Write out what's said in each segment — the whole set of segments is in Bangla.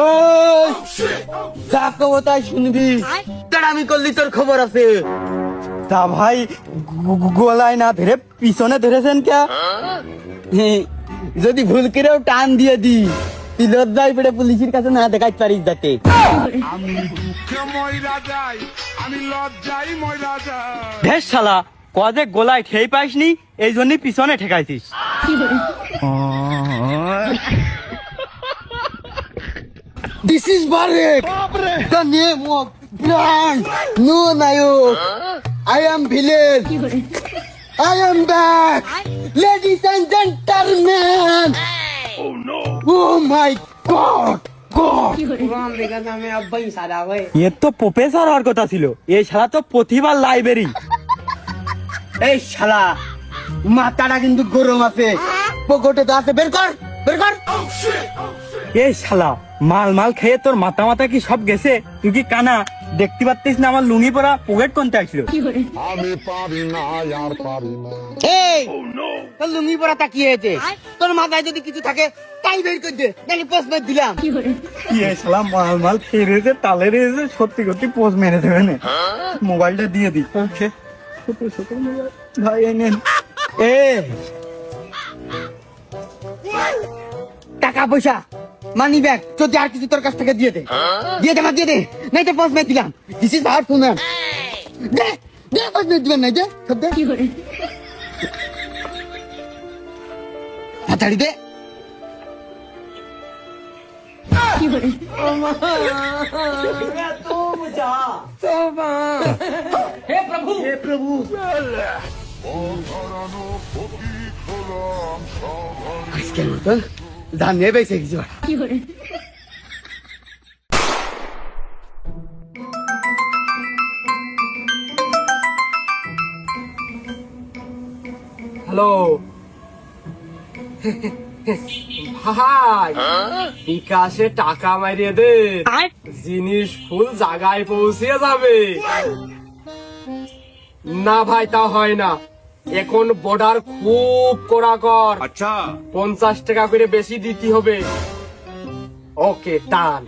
ওই যা কব তাই শুনবি। আমি করলি তোর খবর আছে। তা ভাই গো- গো- গোলায় না ধরে পিছনে ধরেছেন কে? যদি ভুল করেও টান দিয়ে দি তুই লজ্জায় পেটে পুলিশের কাছে না দেখাই পারিস যাতে আমি লজ্জাই ময়রা যাই শালা কদে গোলায় ঠেই পাইসনি এই জন্য পিছনে ঠেকাইছিস। This is Barek the name of brand no Naik I am villain ladies and gentleman oh no oh my god ये तो पोपेसर এই শালা মাথাটা কিন্তু গরম আছে। পকেটে তো আছে বের কর বের কর। এই শালা মাল মাল খেয়ে তোর মাথা মাথা কি সব গেছে? তুই কি কানা? দেখতে পাচ্ছিস না আমার লুঙ্গি পরা পকেট কোনতে আসলো? আমি পারি না আর পারি না। এই তোর লুঙ্গি পরা তাকিয়েছে তোর মাথায় যদি কিছু থাকে তাই বের করে দে নাকি পোস্ট মেরে দিলাম। কি এই শালা মাল মাল খেয়ে রয়েছে তালে রয়েছে সত্যি সত্যি পোস্ট মেরে দেবে না। মোবাইলটা দিয়ে দি ছোট ছোট মোবাইল ভাই এই নেন এ টাকা পয়সা মানি ব্যাগ যদি আর কিছু তোর কাছ থেকে দিয়ে দে। দিয়ে দে আমার দিয়ে দে। নাই তো পোস্ট মেরে দিলাম। দিস ইজ হার্টফুল ম্যান দে দে পোস্ট মেরে দিবেন নাই দে সব দে। হাতাড়ি দে। আজকের মতন ধান নিয়ে বেঁচে গেছি হ্যালো। ভাই বিকাশে টাকা মারিয়ে দে। জিনিস ফুল জায়গায় পৌঁছে যাবে। না ভাই তা হয় না। এখন বর্ডার খুব কড়া কর আচ্ছা। পঞ্চাশ টাকা করে বেশি দিতে হবে। ওকে টান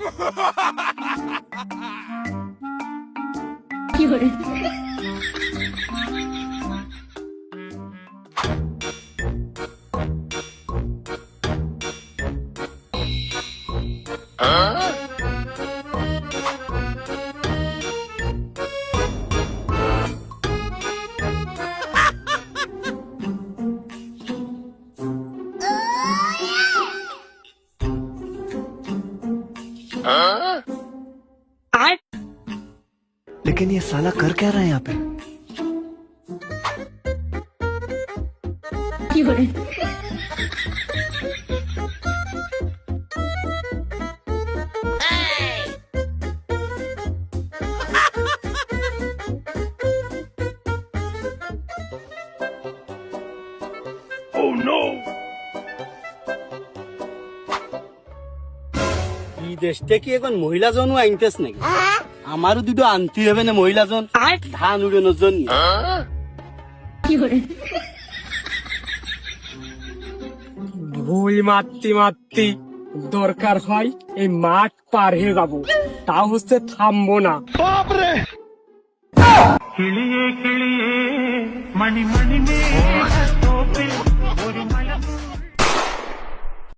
लेकिन ये साला कर क्या रहा है यहाँ पे এই দেশটা কি এখন মহিলা জনও আনতেস নাকি আমারও দুটো আনতে হবে না মহিলা জন ধান উড়ানোর জন্য। ভুল মারতে মারতে দরকার হয় এই মাঠ পার হয়ে যাব। তা হচ্ছে থামবো না। মণি মণি মে